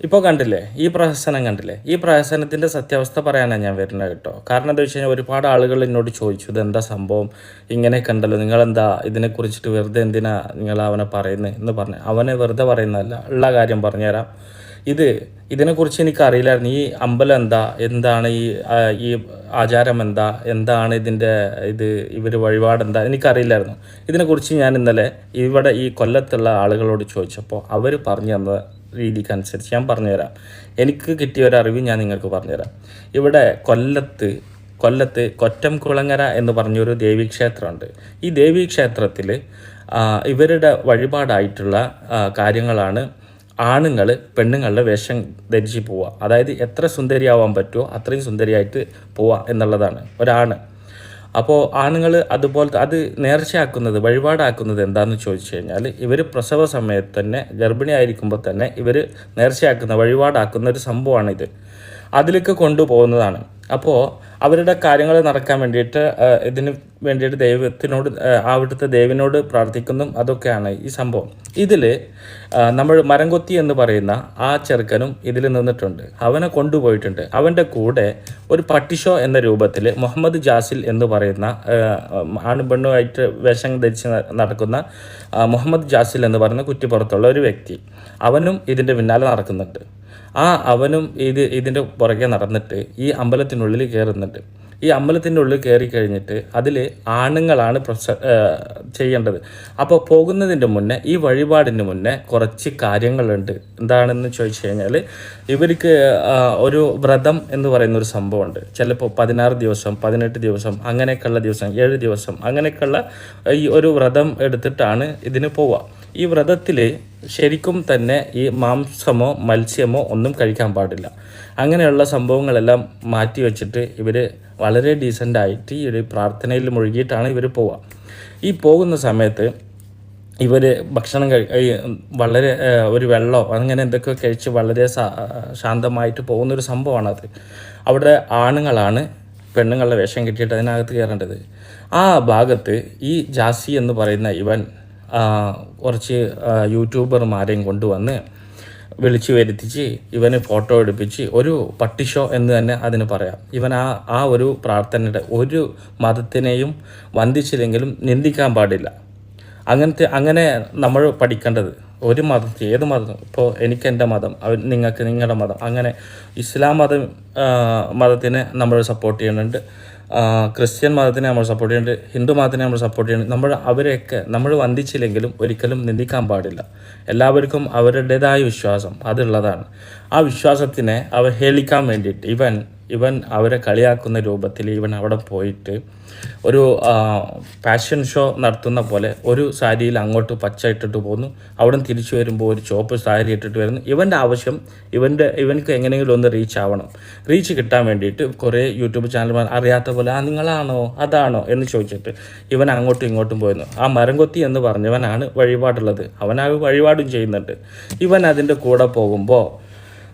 ഇപ്പോൾ കണ്ടില്ലേ? ഈ പ്രഹസനം കണ്ടില്ലേ? ഈ പ്രഹസനത്തിന്റെ സത്യാവസ്ഥ പറയാനാണ് ഞാൻ വരുന്നത് കേട്ടോ. കാരണം എന്താ വെച്ച് കഴിഞ്ഞാൽ ഒരുപാട് ആളുകൾ എന്നോട് ചോദിച്ചു ഇതെന്താ സംഭവം? ഇങ്ങനെ കണ്ടല്ലോ നിങ്ങളെന്താ ഇതിനെക്കുറിച്ചിട്ട് വെറുതെ എന്തിനാ നിങ്ങൾ അവനെ പറയുന്നത് എന്ന് പറഞ്ഞു. അവനെ വെറുതെ പറയുന്നതല്ല ഉള്ള കാര്യം പറഞ്ഞുതരാം. ഇത് ഇതിനെക്കുറിച്ച് എനിക്കറിയില്ലായിരുന്നു ഈ അമ്പലം എന്താ? എന്താണ് ഈ ഈ ആചാരം എന്താ? എന്താണ് ഇതിന്റെ ഇത്? ഇവർ വഴിപാടെന്താ എനിക്കറിയില്ലായിരുന്നു. ഇതിനെക്കുറിച്ച് ഞാൻ ഇന്നലെ ഇവിടെ ഈ കൊല്ലത്തുള്ള ആളുകളോട് ചോദിച്ചപ്പോൾ അവർ പറഞ്ഞു തന്ന രീതിക്കനുസരിച്ച് ഞാൻ പറഞ്ഞുതരാം. എനിക്ക് കിട്ടിയ ഒരു അറിവ് ഞാൻ നിങ്ങൾക്ക് പറഞ്ഞുതരാം. ഇവിടെ കൊല്ലത്ത് കൊല്ലത്ത് കൊറ്റം കുളങ്ങര എന്ന് പറഞ്ഞൊരു ദേവീക്ഷേത്രമുണ്ട്. ഈ ദേവീക്ഷേത്രത്തിൽ ഇവരുടെ വഴിപാടായിട്ടുള്ള കാര്യങ്ങളാണ് ആണുങ്ങൾ പെണ്ണുങ്ങളുടെ വേഷം ധരിച്ച് പോവുക. അതായത് എത്ര സുന്ദരിയാവാൻ പറ്റുമോ അത്രയും സുന്ദരിയായിട്ട് പോവുക എന്നുള്ളതാണ്. ഒരാണ്. അപ്പോൾ ആണുങ്ങൾ അതുപോലത്തെ അത് നേർച്ചയാക്കുന്നത് വഴിപാടാക്കുന്നത് എന്താണെന്ന് ചോദിച്ചു കഴിഞ്ഞാൽ ഇവർ പ്രസവ സമയത്ത് തന്നെ ഗർഭിണിയായിരിക്കുമ്പോൾ തന്നെ ഇവർ നേർച്ചയാക്കുന്ന വഴിപാടാക്കുന്ന ഒരു സംഭവമാണിത്. അതിലേക്ക് കൊണ്ടുപോകുന്നതാണ്. അപ്പോൾ അവരുടെ കാര്യങ്ങൾ നടക്കാൻ വേണ്ടിയിട്ട് ഇതിന് വേണ്ടിയിട്ട് ദൈവത്തിനോട് അവിടുത്തെ ദൈവനോട് പ്രാർത്ഥിക്കുന്നതും അതൊക്കെയാണ് ഈ സംഭവം. ഇതിൽ നമ്മൾ മരംകൊത്തി എന്ന് പറയുന്ന ആ ചെറുക്കനും ഇതിൽ നിന്നിട്ടുണ്ട്. അവനെ കൊണ്ടുപോയിട്ടുണ്ട്. അവന്റെ കൂടെ ഒരു പട്ടിഷോ എന്ന രൂപത്തിൽ മുഹമ്മദ് ജാസിൽ എന്ന് പറയുന്ന ആണും പെണ്ണുമായിട്ട് വേഷം ധരിച്ച് നടക്കുന്ന മുഹമ്മദ് ജാസിൽ എന്ന് പറയുന്ന കുറ്റിപ്പുറത്തുള്ള ഒരു വ്യക്തി. അവനും ഇതിന്റെ പിന്നാലെ നടക്കുന്നുണ്ട്. ആ അവനും ഇത് ഇതിന്റെ പുറകെ നടന്നിട്ട് ഈ അമ്പലത്തിനുള്ളിൽ കയറുന്നുണ്ട് ഈ അമ്പലത്തിന്റെ ഉള്ളിൽ കയറി കഴിഞ്ഞിട്ട് അതിൽ ആണുങ്ങളാണ് പ്രസ ചെയ്യേണ്ടത്. അപ്പോൾ പോകുന്നതിന്റെ മുന്നേ ഈ വഴിപാടിന് മുന്നേ കുറച്ച് കാര്യങ്ങളുണ്ട്. എന്താണെന്ന് ചോദിച്ചു കഴിഞ്ഞാൽ ഇവർക്ക് ഒരു വ്രതം എന്ന് പറയുന്ന ഒരു സംഭവമുണ്ട്. ചിലപ്പോൾ പതിനാറ് ദിവസം പതിനെട്ട് ദിവസം അങ്ങനെയൊക്കെയുള്ള ദിവസം ഏഴ് ദിവസം അങ്ങനെയൊക്കെയുള്ള ഈ ഒരു വ്രതം എടുത്തിട്ടാണ് ഇതിന് പോവുക. ഈ വ്രതത്തിൽ ശരിക്കും തന്നെ ഈ മാംസമോ മത്സ്യമോ ഒന്നും കഴിക്കാൻ പാടില്ല. അങ്ങനെയുള്ള സംഭവങ്ങളെല്ലാം മാറ്റി വെച്ചിട്ട് ഇവർ വളരെ ഡീസന്റായിട്ട് ഈ ഒരു പ്രാർത്ഥനയിൽ മുഴുകിയിട്ടാണ് ഇവർ പോവുക. ഈ പോകുന്ന സമയത്ത് ഇവർ ഭക്ഷണം കഴി വളരെ ഒരു വെള്ളമോ അങ്ങനെ എന്തൊക്കെയോ കഴിച്ച് വളരെ ശാന്തമായിട്ട് പോകുന്നൊരു സംഭവമാണത് അവിടെ ആണുങ്ങളാണ് പെണ്ണുങ്ങളുടെ വേഷം കിട്ടിയിട്ട് അതിനകത്ത് കയറേണ്ടത്. ആ ഭാഗത്ത് ഈ ജാസി എന്ന് പറയുന്ന ഇവൻ കുറച്ച് യൂട്യൂബർമാരെയും കൊണ്ടുവന്ന് വിളിച്ചു വരുത്തിച്ച് ഇവന് ഫോട്ടോ എടുപ്പിച്ച് ഒരു പട്ടിഷോ എന്ന് തന്നെ അതിന് പറയാം. ഇവൻ ആ ആ ഒരു പ്രാർത്ഥനയുടെ ഒരു മതത്തിനെയും വന്ദിച്ചില്ലെങ്കിലും നിന്ദിക്കാൻ പാടില്ല. അങ്ങനത്തെ അങ്ങനെ നമ്മൾ പഠിക്കേണ്ടത് ഒരു മതം ഏത് മതം? ഇപ്പോൾ എനിക്ക് എന്റെ മതം നിങ്ങൾക്ക് നിങ്ങളുടെ മതം. അങ്ങനെ ഇസ്ലാം മതം മതത്തിനെ നമ്മൾ സപ്പോർട്ട് ചെയ്യുന്നുണ്ട്. ക്രിസ്ത്യൻ മതത്തിനെ നമ്മൾ സപ്പോർട്ട് ചെയ്യുന്നുണ്ട്. ഹിന്ദു മതത്തിനെ നമ്മൾ സപ്പോർട്ട് ചെയ്യുന്നുണ്ട്. നമ്മൾ അവരെയൊക്കെ നമ്മൾ വന്ദിച്ചില്ലെങ്കിലും ഒരിക്കലും നിന്ദിക്കാൻ പാടില്ല. എല്ലാവർക്കും അവരുടേതായ വിശ്വാസം അതുള്ളതാണ്. ആ വിശ്വാസത്തിനെ അവഹേളിക്കാൻ വേണ്ടിയിട്ട് ഇവൻ ഇവൻ അവരെ കളിയാക്കുന്ന രൂപത്തിൽ ഇവൻ അവിടെ പോയിട്ട് ഒരു ഫാഷൻ ഷോ നടത്തുന്ന പോലെ ഒരു സാരിയിൽ അങ്ങോട്ട് പച്ച ഇട്ടിട്ട് പോകുന്നു അവിടെ തിരിച്ചു വരുമ്പോൾ ഒരു ചോപ്പ് സാരി ഇട്ടിട്ട് വരുന്നു. ഇവന്റെ ആവശ്യം ഇവന്റെ ഇവൻക്ക് എങ്ങനെയെങ്കിലും ഒന്ന് റീച്ച് ആവണം. റീച്ച് കിട്ടാൻ വേണ്ടിയിട്ട് കുറേ യൂട്യൂബ് ചാനൽമാർ അറിയാത്ത പോലെ ആ നിങ്ങളാണോ? അതാണോ? എന്ന് ചോദിച്ചിട്ട് ഇവൻ അങ്ങോട്ടും ഇങ്ങോട്ടും പോയിരുന്നു. ആ മരംകൊത്തി എന്ന് പറഞ്ഞവനാണ് വഴിപാടുള്ളത്. അവനാ വഴിപാടും ചെയ്യുന്നുണ്ട്. ഇവൻ അതിന്റെ കൂടെ പോകുമ്പോൾ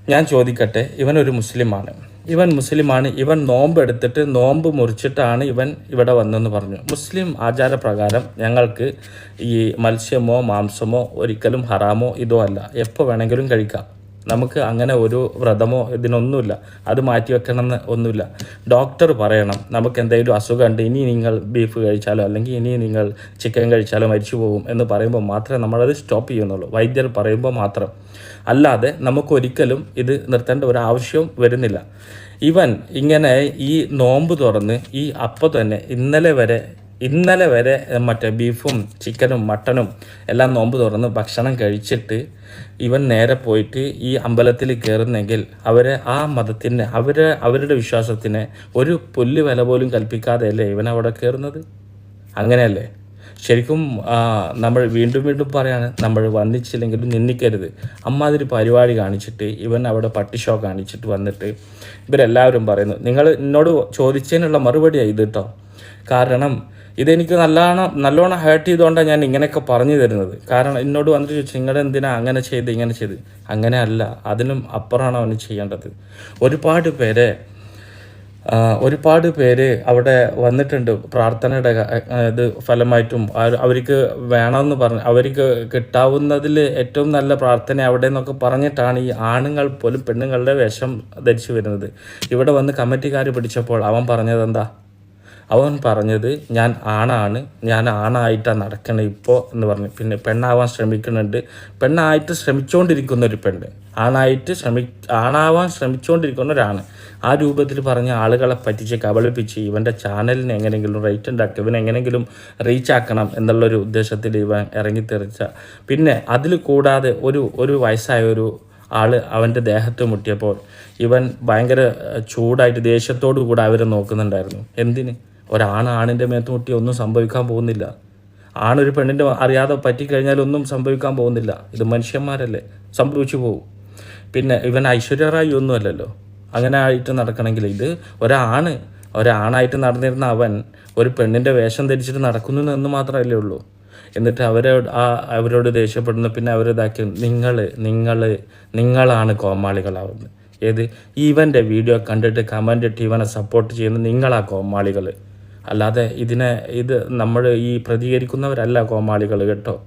ഞാൻ ചോദിക്കട്ടെ ഇവൻ ഒരു മുസ്ലിമാണ്. ഇവൻ മുസ്ലിമാണ് ഇവൻ നോമ്പ് എടുത്തിട്ട് നോമ്പ് മുറിച്ചിട്ടാണ് ഇവൻ ഇവിടെ വന്നെന്ന് പറഞ്ഞു. മുസ്ലിം ആചാരപ്രകാരം ഞങ്ങൾക്ക് ഈ മത്സ്യമോ മാംസമോ ഒരിക്കലും ഹറാമോ ഇതോ അല്ല. എപ്പോൾ വേണമെങ്കിലും കഴിക്കാം. നമുക്ക് അങ്ങനെ ഒരു വ്രതമോ ഇതിനൊന്നുമില്ല. അത് മാറ്റി വെക്കണമെന്ന് ഒന്നുമില്ല. ഡോക്ടർ പറയണം നമുക്ക് എന്തെങ്കിലും അസുഖമുണ്ട് ഇനി നിങ്ങൾ ബീഫ് കഴിച്ചാലോ അല്ലെങ്കിൽ ഇനി നിങ്ങൾ ചിക്കൻ കഴിച്ചാലോ മരിച്ചു പോകും എന്ന് പറയുമ്പോൾ മാത്രമേ നമ്മളത് സ്റ്റോപ്പ് ചെയ്യുന്നുള്ളൂ. വൈദ്യർ പറയുമ്പോൾ മാത്രം. അല്ലാതെ നമുക്ക് ഒരിക്കലും ഇത് നിർത്തേണ്ട ഒരു ആവശ്യവും വരുന്നില്ല. ഇവൻ ഇങ്ങനെ ഈ നോമ്പ് തുറന്ന് ഈ അപ്പം തന്നെ ഇന്നലെ വരെ ഇന്നലെ വരെ മറ്റേ ബീഫും ചിക്കനും മട്ടനും എല്ലാം നോമ്പ് തുറന്ന് ഭക്ഷണം കഴിച്ചിട്ട് ഇവൻ നേരെ പോയിട്ട് ഈ അമ്പലത്തിൽ കയറുന്നെങ്കിൽ അവരെ ആ മതത്തിന് അവരെ അവരുടെ വിശ്വാസത്തിന് ഒരു പുല്ല് വില പോലും കൽപ്പിക്കാതെയല്ലേ ഇവൻ അവിടെ കയറുന്നത്? അങ്ങനെയല്ലേ? ശരിക്കും നമ്മൾ വീണ്ടും വീണ്ടും പറയാണ് നമ്മൾ വന്നിച്ചില്ലെങ്കിലും നിന്നിക്കരുത് അമ്മാതിരി പരിപാടി കാണിച്ചിട്ട് ഇവൻ അവിടെ പട്ടി ഷോ കാണിച്ചിട്ട് വന്നിട്ട് ഇവരെല്ലാവരും പറയുന്നു നിങ്ങൾ എന്നോട് ചോദിച്ചതിനുള്ള മറുപടിയാണ് ഇത് കേട്ടോ കാരണം ഇതെനിക്ക് നല്ലോണം നല്ലോണം ഹേർട്ട് ചെയ്തുകൊണ്ടാണ് ഞാൻ ഇങ്ങനെയൊക്കെ പറഞ്ഞു തരുന്നത്. കാരണം എന്നോട് വന്നിട്ട് ചോദിച്ചു നിങ്ങളുടെ എന്തിനാ അങ്ങനെ ചെയ്ത് ഇങ്ങനെ ചെയ്ത്? അങ്ങനെ അല്ല അതിലും അപ്പുറമാണ് അവന് ചെയ്യേണ്ടത്. ഒരുപാട് പേരെ ഒരുപാട് പേര് അവിടെ വന്നിട്ടുണ്ട് പ്രാർത്ഥനയുടെ ഇത് ഫലമായിട്ടും. അവർക്ക് വേണമെന്ന് പറഞ്ഞ് അവർക്ക് കിട്ടാവുന്നതിൽ ഏറ്റവും നല്ല പ്രാർത്ഥന അവിടെ നിന്നൊക്കെ പറഞ്ഞിട്ടാണ് ഈ ആണുങ്ങൾ പോലും പെണ്ണുങ്ങളുടെ വേഷം ധരിച്ചു വരുന്നത്. ഇവിടെ വന്ന് കമ്മിറ്റിക്കാർ പിടിച്ചപ്പോൾ അവൻ പറഞ്ഞത് എന്താ അവൻ പറഞ്ഞത് ഞാൻ ആണാണ് ഞാൻ ആണായിട്ടാണ് നടക്കണേ ഇപ്പോൾ എന്ന് പറഞ്ഞു. പിന്നെ പെണ്ണാവാൻ ശ്രമിക്കുന്നുണ്ട്. പെണ്ണായിട്ട് ശ്രമിച്ചുകൊണ്ടിരിക്കുന്ന ഒരു പെണ്ണ്. ആണായിട്ട് ശ്രമി ആണാവാൻ ശ്രമിച്ചുകൊണ്ടിരിക്കുന്ന ഒരാണ്. ആ രൂപത്തിൽ പറഞ്ഞ ആളുകളെ പറ്റിച്ച് കബളിപ്പിച്ച് ഇവന്റെ ചാനലിനെ എങ്ങനെയെങ്കിലും റേറ്റ് ഉണ്ടാക്കി ഇവനെ എങ്ങനെയെങ്കിലും റീച്ച് ആക്കണം എന്നുള്ളൊരു ഉദ്ദേശത്തിൽ ഇവൻ ഇറങ്ങിത്തെറിച്ച. പിന്നെ അതിൽ കൂടാതെ ഒരു ഒരു വയസ്സായ ഒരു ആൾ അവന്റെ ദേഹത്ത് മുട്ടിയപ്പോൾ ഇവൻ ഭയങ്കര ചൂടായിട്ട് ദേഷ്യത്തോടു കൂടെ അവരെ നോക്കുന്നുണ്ടായിരുന്നു. എന്തിന്? ഒരാണ് ആണിന്റെ മേത്ത് മുട്ടി ഒന്നും സംഭവിക്കാൻ പോകുന്നില്ല. ആണൊരു പെണ്ണിന്റെ അറിയാതെ പറ്റിക്കഴിഞ്ഞാൽ ഒന്നും സംഭവിക്കാൻ പോകുന്നില്ല. ഇത് മനുഷ്യന്മാരല്ലേ? സംഭവിച്ചു പോകും പിന്നെ ഇവൻ ഐശ്വര്യറായി ഒന്നുമല്ലല്ലോ. അങ്ങനെ ആയിട്ട് നടക്കണമെങ്കിൽ ഇത് ഒരാണ്. ഒരാണായിട്ട് നടന്നിരുന്ന അവൻ ഒരു പെണ്ണിന്റെ വേഷം ധരിച്ചിട്ട് നടക്കുന്നു എന്ന് മാത്രമല്ലേ ഉള്ളൂ. എന്നിട്ട് അവരെ ആ അവരോട് ദേഷ്യപ്പെടുന്നു. പിന്നെ അവരിതാക്കി നിങ്ങൾ നിങ്ങൾ നിങ്ങളാണ് കോമാളികളാവുന്നത്. ഏത്? ഇവന്റെ വീഡിയോ കണ്ടിട്ട് കമന്റ് ഇട്ട് ഇവനെ സപ്പോർട്ട് ചെയ്യുന്ന നിങ്ങളാ കോമാളികൾ അല്ലാതെ ഇതിനെ ഇത് നമ്മൾ ഈ പ്രതികരിക്കുന്നവരല്ല കോമാളികൾ കേട്ടോ.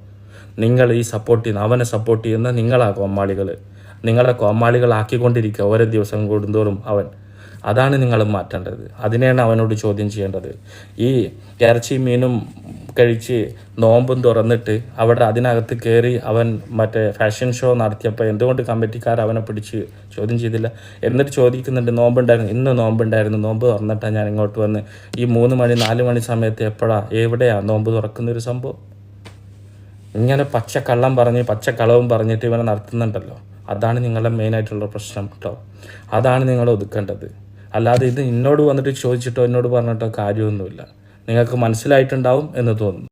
നിങ്ങൾ ഈ സപ്പോർട്ട് ചെയ്യുന്ന അവനെ സപ്പോർട്ട് ചെയ്യുന്ന നിങ്ങളാ കോമാളികൾ നിങ്ങളെ കോമാളികളാക്കിക്കൊണ്ടിരിക്കുക ഓരോ ദിവസം കൂടുന്തോറും അവൻ. അതാണ് നിങ്ങൾ മാറ്റേണ്ടത്. അതിനെയാണ് അവനോട് ചോദ്യം ചെയ്യേണ്ടത്. ഈ ഇറച്ചി മീനും കഴിച്ച് നോമ്പും തുറന്നിട്ട് അവിടെ അതിനകത്ത് കയറി അവൻ മറ്റേ ഫാഷൻ ഷോ നടത്തിയപ്പോൾ എന്തുകൊണ്ട് കമ്മിറ്റിക്കാർ അവനെ പിടിച്ച് ചോദ്യം ചെയ്തില്ല? എന്നിട്ട് ചോദിക്കുന്നുണ്ട് നോമ്പുണ്ടായിരുന്നു? ഇന്ന് നോമ്പുണ്ടായിരുന്നു. നോമ്പ് തുറന്നിട്ടാണ് ഞാൻ ഇങ്ങോട്ട് വന്ന് ഈ മൂന്ന് മണി നാല് മണി സമയത്ത് എപ്പോഴാണ് എവിടെയാണ് നോമ്പ് തുറക്കുന്നൊരു സംഭവം? ഇങ്ങനെ പച്ചക്കള്ളം പറഞ്ഞ് പച്ചക്കളവും പറഞ്ഞിട്ട് ഇവനെ നടത്തുന്നുണ്ടല്ലോ. അതാണ് നിങ്ങളുടെ മെയിനായിട്ടുള്ള പ്രശ്നം കേട്ടോ അതാണ് നിങ്ങൾ ഒതുക്കേണ്ടത്. അല്ലാതെ ഇത് എന്നോട് വന്നിട്ട് ചോദിച്ചിട്ടോ എന്നോട് പറഞ്ഞിട്ടോ കാര്യമൊന്നുമില്ല. നിങ്ങൾക്ക് മനസ്സിലായിട്ടുണ്ടാവും എന്ന് തോന്നുന്നു.